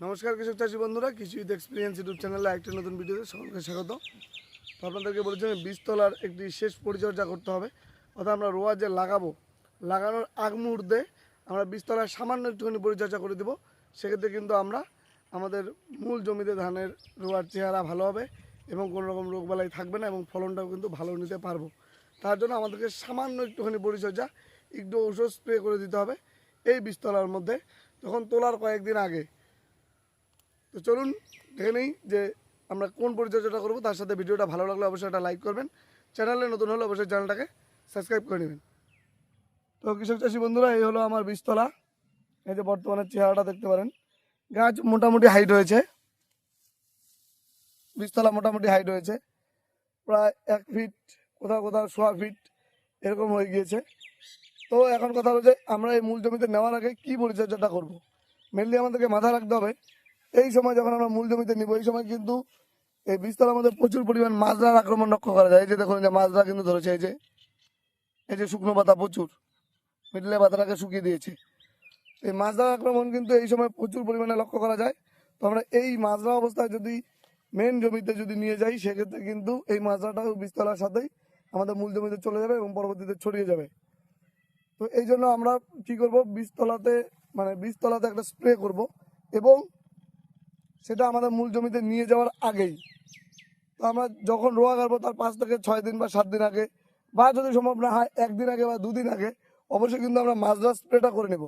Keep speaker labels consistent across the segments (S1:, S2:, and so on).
S1: নমস্কার কৃষক চাষি বন্ধুরা, কৃষি উইথ এক্সপিরিয়েন্স ইউটিউব চ্যানেলে একটা নতুন ভিডিওতে সকলকে স্বাগত। তো আপনাদেরকে বলেছিলাম বীজতলার একটি শেষ পরিচর্যা করতে হবে। অর্থাৎ আমরা রোয়া যে লাগাবো, লাগানোর আগ মুহূর্তে আমরা বীজতলার সামান্য একটুখানি পরিচর্যা করে দেবো। সেক্ষেত্রে কিন্তু আমরা আমাদের মূল জমিতে ধানের রোয়ার চেহারা ভালো হবে এবং কোনো রকম রোগবালাই থাকবে না এবং ফলনটাও কিন্তু ভালো নিতে পারব। তার জন্য আমাদেরকে সামান্য একটুখানি পরিচর্যা, একটু ঔষধ স্প্রে করে দিতে হবে। এই বীজতলার মধ্যে যখন তোলার কয়েকদিন আগে তো চলুন দেখে নেই যে আমরা কোন পরিচর্যাটা করব, তার সাথে ভিডিওটা ভালো লাগলে অবশ্যই একটা লাইক করবেন। চ্যানেলে নতুন হলে অবশ্যই চ্যানেলটাকে সাবস্ক্রাইব করে নেবেন। তো কৃষক চাষি বন্ধুরা, এই হলো আমার বীজতলা। এই যে বর্তমানে চেহারাটা দেখতে পারেন, গাছ মোটামুটি হাইট হয়েছে। বীজতলা মোটামুটি হাইট হয়েছে। প্রায় এক ফিট কোথাও কোথাও সোয়া ফিট এরকম হয়ে গিয়েছে। তো এখন কথা হলো যে, আমরা এই মূল জমিতে নেওয়ার আগে কী পরিচর্যাটা করব? মেনলি আমাদেরকে মাথায় রাখতে হবে এই সময় যখন আমরা মূল জমিতে নিব, এই সময় কিন্তু এই বীজতলার মধ্যে প্রচুর পরিমাণ মাজরার আক্রমণ লক্ষ্য করা যায়। এই যে দেখুন যে মাজরা কিন্তু ধরেছে, এই যে এই যে শুকনো পাতা প্রচুর, মিডলে পাতাটাকে শুকিয়ে দিয়েছে। এই মাজরার আক্রমণ কিন্তু এই সময় প্রচুর পরিমাণে লক্ষ্য করা যায়। তো আমরা এই মাজরা অবস্থায় যদি মেন জমিতে যদি নিয়ে যাই, সেক্ষেত্রে কিন্তু এই মাজরাটাও বীজতলার সাথেই আমাদের মূল জমিতে চলে যাবে এবং পরবর্তীতে ছড়িয়ে যাবে। তো এই জন্য আমরা কি করব বীজতলাতে মানে বীজতলাতে একটা স্প্রে করব এবং সেটা আমাদের মূল জমিতে নিয়ে যাওয়ার আগেই। তো আমরা যখন রোয়া কাটবো তার পাঁচ থেকে ছয় দিন বা সাত দিন আগে, বা যদি সম্ভব না হয়, একদিন আগে বা দুদিন আগে, অবশ্যই কিন্তু আমরা মাজরা স্প্রেটা করে নেব।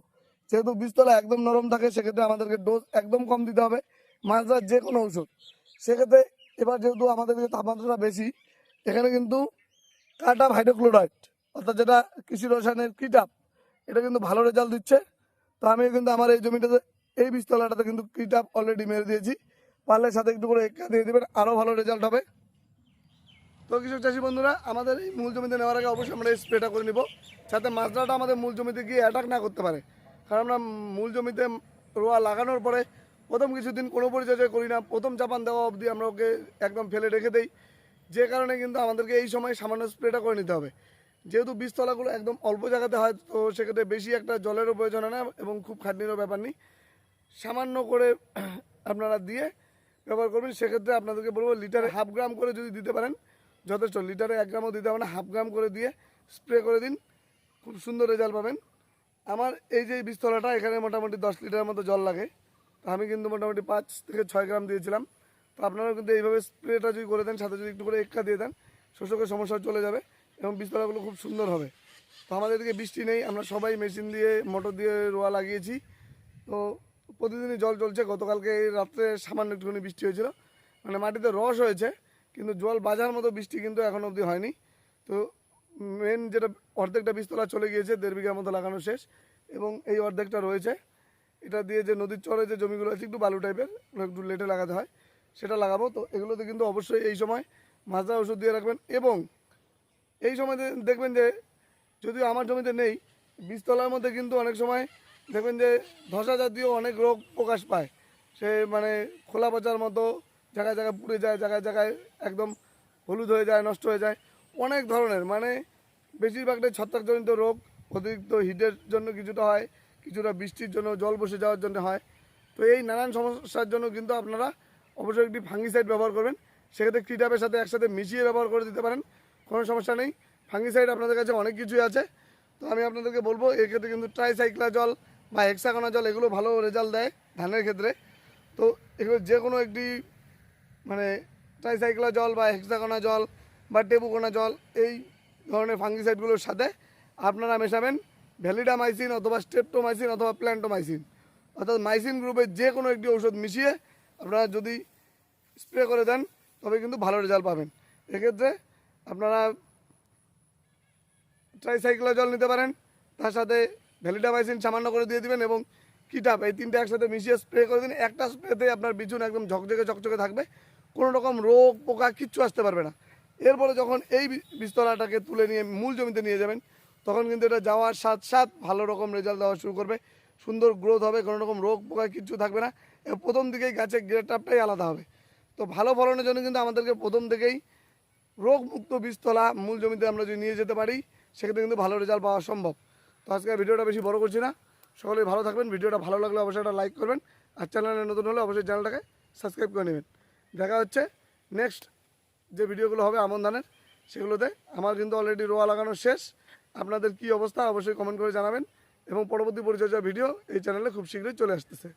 S1: যেহেতু বীজতলা একদম নরম থাকে, সেক্ষেত্রে আমাদেরকে ডোজ একদম কম দিতে হবে মাজরার যে কোনো ঔষধ। সেক্ষেত্রে এবার যেহেতু আমাদের তাপমাত্রাটা বেশি, এখানে কিন্তু কাটা হাইড্রোক্লোরাইড অর্থাৎ যেটা কৃষি রসায়নের কিটাপ, এটা কিন্তু ভালো রেজাল্ট দিচ্ছে। তো আমি কিন্তু আমার এই জমিটাতে এই বীজতলাটাতে কিন্তু কিটাপ অলরেডি মেরে দিয়েছি। পারলে সাথে একটু করে একা দিয়ে দেবেন আরও ভালো রেজাল্ট হবে। তো কৃষক চাষি বন্ধুরা, আমাদের এই মূল জমিতে নেওয়ার আগে অবশ্যই আমরা স্প্রেটা করে নিব, যাতে মাজরাটা আমাদের মূল জমিতে গিয়ে অ্যাটাক না করতে পারে। কারণ আমরা মূল জমিতে রোয়া লাগানোর পরে প্রথম কিছুদিন কোনো পরিচর্যা করি না, প্রথম চাপান দেওয়া অবধি আমরা ওকে একদম ফেলে রেখে দেই। যে কারণে কিন্তু আমাদেরকে এই সময় সামান্য স্প্রেটা করে নিতে হবে। যেহেতু বীজতলাগুলো একদম অল্প জায়গাতে হয়, তো সেক্ষেত্রে বেশি একটা জলেরও প্রয়োজন হয় না এবং খুব খাটনিরও ব্যাপার নেই। সামান্য করে আপনারা দিয়ে ব্যবহার করবেন। সেক্ষেত্রে আপনাদেরকে বলব, লিটারে হাফ গ্রাম করে যদি দিতে পারেন, যথেষ্ট। লিটারে এক গ্রামও দিতে হবে না, হাফ গ্রাম করে দিয়ে স্প্রে করে দিন। খুব সুন্দর রেজাল্ট পাবেন। আমার এই যে বীজতলাটা এখানে মোটামুটি দশ লিটারের মতো জল লাগে। তো আমি কিন্তু মোটামুটি পাঁচ থেকে ছয় গ্রাম দিয়েছিলাম। তো আপনারাও কিন্তু এইভাবে স্প্রেটা যদি করে দেন, সাথে যদি একটু করে এক্কা দিয়ে দেন, শোষকের সমস্যা চলে যাবে এবং বীজতলাগুলো খুব সুন্দর হবে। তো আমাদের এদিকে বৃষ্টি নেই, আমরা সবাই মেশিন দিয়ে, মোটর দিয়ে রোয়া লাগিয়েছি। তো প্রতিদিনই জল চলছে। গতকালকে এই রাত্রে সামান্য একটুখানি বৃষ্টি হয়েছিল। মানে মাটিতে রস হয়েছে, কিন্তু জল বাজার মতো বৃষ্টি কিন্তু এখন অবধি হয়নি। তো মেন যেটা অর্ধেকটা বীজতলা চলে গিয়েছে, দেড় বিঘার মতো লাগানো শেষ এবং এই অর্ধেকটা রয়েছে। এটা দিয়ে যে নদীর চরে যে জমিগুলো আছে, একটু বালু টাইপের একটু লেটে লাগাতে হয়, সেটা লাগাবো। তো এগুলোতে কিন্তু অবশ্যই এই সময় মাজরা ওষুধ দিয়ে রাখবেন এবং এই সময় দেখবেন যে যদিও আমার জমিতে নেই, বীজতলার মধ্যে কিন্তু অনেক সময় দেখবেন যে ধসা জাতীয় অনেক রোগ প্রকাশ পায়। সে মানে খোলা পচার মতো জায়গায় জায়গায় পুড়ে যায়, জায়গায় জায়গায় একদম হলুদ হয়ে যায়, নষ্ট হয়ে যায়। অনেক ধরনের মানে বেশিরভাগটাই ছত্রাকজনিত রোগ, অতিরিক্ত হিটের জন্য কিছুটা হয়, কিছুটা বৃষ্টির জন্য, জল বসে যাওয়ার জন্য হয়। তো এই নানান সমস্যার জন্য কিন্তু আপনারা অবশ্যই একটি ফাঙ্গিসাইড ব্যবহার করবেন। সেক্ষেত্রে ক্রিটাপের সাথে একসাথে মিশিয়ে ব্যবহার করে দিতে পারেন, কোনো সমস্যা নেই। ফাঙ্গিসাইড আপনাদের কাছে অনেক কিছুই আছে। তো আমি আপনাদেরকে বলব এক্ষেত্রে কিন্তু ট্রাইসাইক্লা জল বা হেক্সাগোনা জল, এগুলো ভালো রেজাল্ট দেয় ধানের ক্ষেত্রে। তো এগুলো যে কোনো একটি মানে ট্রাইসাইক্লা জল বা হেক্সাগোনা জল বা টেবুকোনা জল, এই ধরনের ফাঙ্গিসাইডগুলোর সাথে আপনারা মেশাবেন ভ্যালিডামাইসিন অথবা স্টেপটোমাইসিন অথবা প্ল্যান্টোমাইসিন অর্থাৎ মাইসিন গ্রুপের যে কোনো একটি ঔষধ মিশিয়ে আপনারা যদি স্প্রে করে দেন, তবে কিন্তু ভালো রেজাল্ট পাবেন। এক্ষেত্রে আপনারা ট্রাইসাইক্লা জল নিতে পারেন, তার সাথে ভ্যালিডামাইসিন সামান্য করে দিয়ে দিবেন এবং কিটাপ এই তিনটে একসাথে মিশিয়ে স্প্রে করে দিন। একটা স্প্রেতে আপনার বিচুন একদম ঝকঝকে চকচকে থাকবে। কোনো রকম রোগ, পোকা কিচ্ছু আসতে পারবে না। এরপরে যখন এই বিস্তলাটাকে তুলে নিয়ে মূল জমিতে নিয়ে যাবেন, তখন কিন্তু এটা যাওয়ার সাথ সাথ ভালো রকম রেজাল্ট দেওয়া শুরু করবে। সুন্দর গ্রোথ হবে, কোনো রকম রোগ, পোকা কিচ্ছু থাকবে না। প্রথম দিকেই গাছের গ্রেটাপটাই আলাদা হবে। তো ভালো ফলনের জন্য কিন্তু আমাদেরকে প্রথম থেকেই রোগমুক্ত বীজতলা মূল জমিতে আমরা যদি নিয়ে যেতে পারি, সেক্ষেত্রে কিন্তু ভালো রেজাল্ট পাওয়া সম্ভব। তো আজকে ভিডিওটা বেশি বড় করছি না। সকলেই ভালো থাকবেন, ভিডিওটা ভালো লাগলে অবশ্যই একটা লাইক করবেন, আর চ্যানেলে নতুন হলে অবশ্যই চ্যানেলটাকে সাবস্ক্রাইব করে নেবেন। দেখা হচ্ছে নেক্সট যে ভিডিওগুলো হবে আমন ধানের, সেগুলোতে। আমার কিন্তু অলরেডি রোয়া লাগানো শেষ। আপনাদের কি অবস্থা অবশ্যই কমেন্ট করে জানাবেন, এবং পরবর্তী পরিচর্যা ভিডিও এই চ্যানেলে খুব শীঘ্রই চলে আসতেছে।